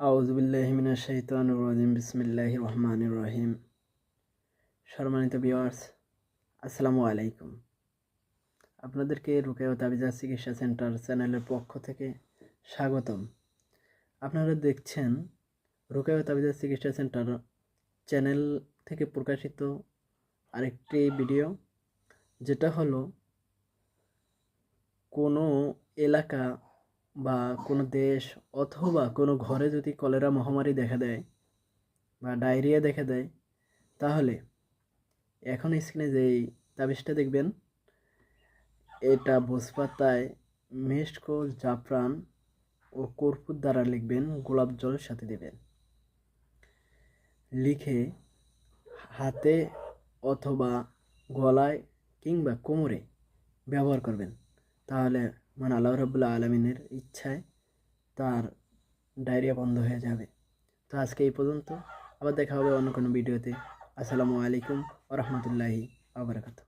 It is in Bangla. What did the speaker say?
আউজবিল্লাহমিনা শৈতানুর রাজিম, বিসমিল্লাহ রহমান রহিম। সম্মানিত বিওয়ার্স আসসালামু আলাইকুম। আপনাদেরকে রুকেও তাবিজা চিকিৎসা সেন্টার চ্যানেলের পক্ষ থেকে স্বাগতম। আপনারা দেখছেন রুকেও তাবিজা চিকিৎসা সেন্টার চ্যানেল থেকে প্রকাশিত আরেকটি ভিডিও, যেটা হলো কোনো এলাকা বা কোনো দেশ অথবা কোনো ঘরে যদি কলেরা মহামারী দেখা দেয় বা ডায়রিয়া দেখা দেয়, তাহলে এখন স্ক্রিনে যেই তাবিজটা দেখবেন, এটা ভোজপাতায় মেশকোল জাফরান ও কর্পূর দ্বারা লিখবেন, গোলাপ জলের সাথে দেবেন। লিখে হাতে অথবা গলায় কিংবা কোমরে ব্যবহার করবেন। তাহলে মানে আল্লাহ রবুল্লা আলমিনের ইচ্ছায় তার ডায়রিয়া বন্ধ হয়ে যাবে। তো আজকে এই পর্যন্ত। আবার দেখা হবে অন্য কোনো ভিডিওতে। আসসালামু আলাইকুম ও রহমতুল্লাহি আবরাকাত